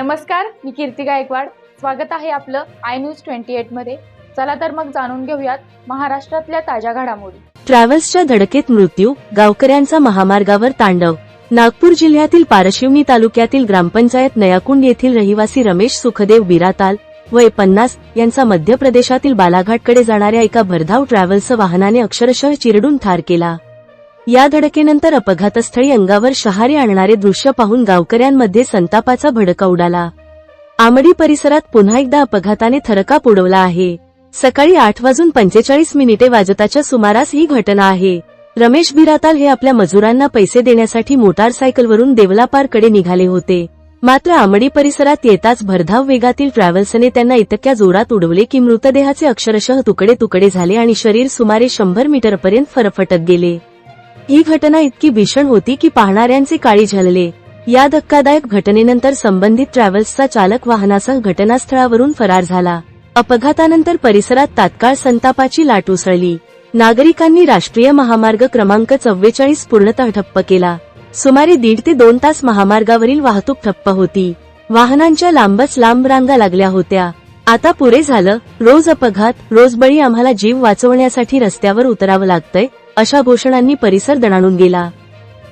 नमस्कार मी कीर्ती गायकवाड. स्वागत आहे आपलं आय न्यूज ट्वेंटी एटमध्ये. चला तर मग जाणून घेऊयात महाराष्ट्रातल्या ताज्या घडामोडी. ट्रॅव्हल्सच्या धडकेत मृत्यू गावकऱ्यांचा महामार्गावर तांडव. नागपूर जिल्ह्यातील पारशिवनी तालुक्यातील ग्रामपंचायत नयाकुंड येथील रहिवासी रमेश सुखदेव बिराताल वय पन्नास यांचा मध्य प्रदेशातील बालाघाटकडे जाणाऱ्या एका भरधाव ट्रॅव्हल्स वाहनाने अक्षरशः चिरडून ठार केला. या धडकेनंतर अपघातस्थळी अंगावर शहारे आणणारे दृश्य पाहून गावकऱ्यांमध्ये संतापाचा भडका उडाला. आमडी परिसरात पुन्हा एकदा अपघाताने थरकाप उडवला आहे. सकाळी आठ वाजून पंचेचाळीस मिनिटे वाजताच्या सुमारास ही घटना आहे. रमेश बिराताल हे आपल्या मजुरांना पैसे देण्यासाठी मोटारसायकलवरून देवलापारकडे निघाले होते. मात्र आमडी परिसरात येताच भरधाव वेगातील ट्रॅव्हल्सने त्यांना इतक्या जोरात उडवले की मृतदेहाचे अक्षरशः तुकडे तुकडे झाले आणि शरीर सुमारे शंभर मीटरपर्यंत फरफटत गेले. ही घटना इतकी भीषण होती की पाहणाऱ्यांचे काळी झलले. या धक्कादायक घटनेनंतर संबंधित ट्रॅव्हल्सचा चालक वाहनासह घटनास्थळावरून फरार झाला. अपघातानंतर परिसरात तात्काळ संतापाची लाट उसळली. नागरिकांनी राष्ट्रीय महामार्ग क्रमांक चव्वेचाळीस पूर्णतः ठप्प केला. सुमारे दीड ते दोन तास महामार्गावरील वाहतूक ठप्प होती. वाहनांच्या लांबच लांब रांगा लागल्या होत्या. आता पुरे झालं रोज अपघात रोज बळी आम्हाला जीव वाचवण्यासाठी रस्त्यावर उतरावं लागतंय अशा घोषणांनी परिसर दणाणून गेला.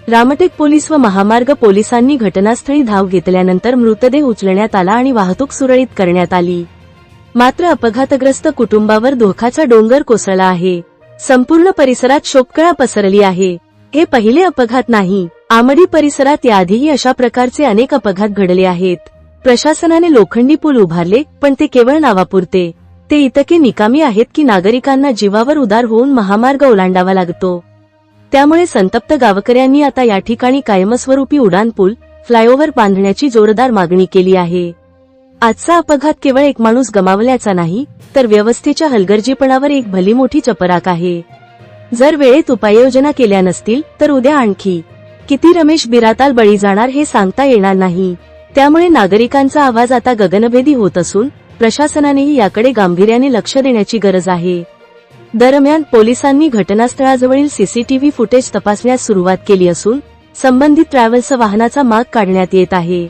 रामटेक पोलीस व महामार्ग पोलिसांनी घटनास्थळी धाव घेतल्यानंतर मृतदेह उचलण्यात आला आणि वाहतूक सुरळीत करण्यात आली. मात्र अपघातग्रस्त कुटुंबावर धोकाचा डोंगर कोसळला आहे. संपूर्ण परिसरात शोककळा पसरली आहे. हे पहिले अपघात नाही. आमडी परिसरात याआधीही अशा प्रकारचे अनेक अपघात घडले आहेत. प्रशासनाने लोखंडी पूल उभारले पण ते केवळ नावापुरते. ते इतके निकामी आहेत की नागरिकांना जीवावर उदार होऊन महामार्ग ओलांडावा लागतो. त्यामुळे संतप्त गावकऱ्यांनी आता या ठिकाणी कायमस्वरूपी उडान फ्लायओव्हर बांधण्याची जोरदार मागणी केली आहे. आजचा अपघात केवळ एक माणूस गमावल्याचा नाही तर व्यवस्थेच्या हलगर्जीपणावर एक भली मोठी चपराक आहे. जर वेळेत उपाययोजना केल्या नसतील तर उद्या आणखी. किती रमेश बिराताल बळी जाणार हे सांगता येणार नाही. त्यामुळे नागरिकांचा आवाज आता गगनभेदी होत असून प्रशासनानेही याकडे गांभीर्याने लक्ष देण्याची गरज आहे. दरम्यान पोलिसांनी घटनास्थळाजवळील सीसीटीव्ही फुटेज तपासण्यास सुरुवात केली असून संबंधित ट्रॅव्हल्स वाहनाचा माग काढण्यात येत आहे.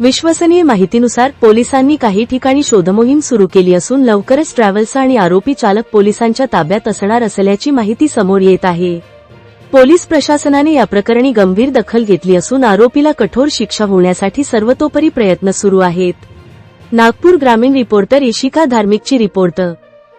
विश्वसनीय माहितीनुसार पोलिसांनी काही ठिकाणी शोधमोहीम सुरू केली असून लवकरच ट्रॅव्हल्स आणि आरोपी चालक पोलिसांच्या ताब्यात असणार असल्याची माहिती समोर येत आहे. पोलीस प्रशासनाने या प्रकरणी गंभीर दखल घेतली असून आरोपीला कठोर शिक्षा होण्यासाठी सर्वतोपरी प्रयत्न सुरू आहेत. नागपूर ग्रामीण रिपोर्टर इशिका धार्मिकची रिपोर्ट.